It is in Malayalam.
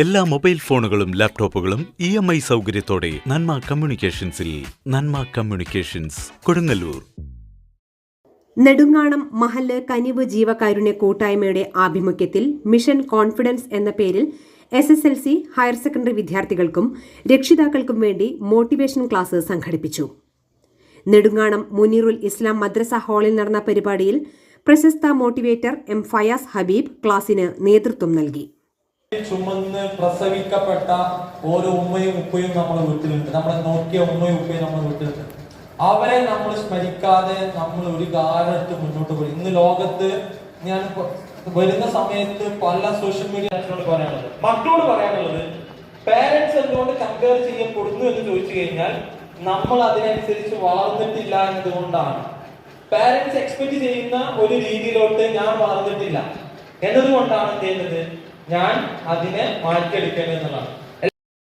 എല്ലാ മൊബൈൽ ഫോണുകളും ലാപ്ടോപ്പുകളും ഇ എം ഐ സൗകര്യത്തോടെ നന്മ കമ്മ്യൂണിക്കേഷൻസിൽ നന്മ കമ്മ്യൂണിക്കേഷൻസ് കൊടുങ്ങല്ലൂർ. നെടുങ്ങാണം മഹല്ല് കനിവ് ജീവകാരുണ്യ കൂട്ടായ്മയുടെ ആഭിമുഖ്യത്തിൽ മിഷൻ കോൺഫിഡൻസ് എന്ന പേരിൽ S S L C higher secondary വിദ്യാർത്ഥികൾക്കും രക്ഷിതാക്കൾക്കും വേണ്ടി മോട്ടിവേഷൻ ക്ലാസ് സംഘടിപ്പിച്ചു. നെടുങ്ങാണം മുനീറുൽ ഇസ്ലാം മദ്രസ ഹാളിൽ നടന്ന പരിപാടിയിൽ പ്രശസ്ത മോട്ടിവേറ്റർ എം ഫയാസ് ഹബീബ് ക്ലാസിന് നേതൃത്വം നൽകി. ചുമന്ന് പ്രസവിക്കപ്പെട്ട ഓരോ ഉമ്മയും ഉപ്പയും നമ്മുടെ വീട്ടിലുണ്ട്. നമ്മളെ നോക്കിയ ഉമ്മയും ഉപ്പയും നമ്മുടെ വീട്ടിലുണ്ട്. അവരെ നമ്മൾ സ്മരിക്കാതെ നമ്മൾ ഒരു കാലത്ത് മുന്നോട്ട് പോയി. ഇന്ന് ലോകത്ത് ഞാൻ വരുന്ന സമയത്ത് പല സോഷ്യൽ മീഡിയ പറയാനുള്ളത്. മക്കളോട് പറയാനുള്ളത് പേരൻസ് എന്തുകൊണ്ട് കമ്പയർ ചെയ്യപ്പെടുന്നു എന്ന് ചോദിച്ചു കഴിഞ്ഞാൽ നമ്മൾ അതിനനുസരിച്ച് വളർന്നിട്ടില്ല എന്നതുകൊണ്ടാണ്. പേരൻസ് എക്സ്പെക്ട് ചെയ്യുന്ന ഒരു രീതിയിലോട്ട് ഞാൻ വളർന്നിട്ടില്ല. എന്നതുകൊണ്ടാണ് എന്ത് ചെയ്യുന്നത്? ഞാൻ അതിനെ മാറ്റിയെടുക്കേണ്ടത് എന്നുള്ളതാണ്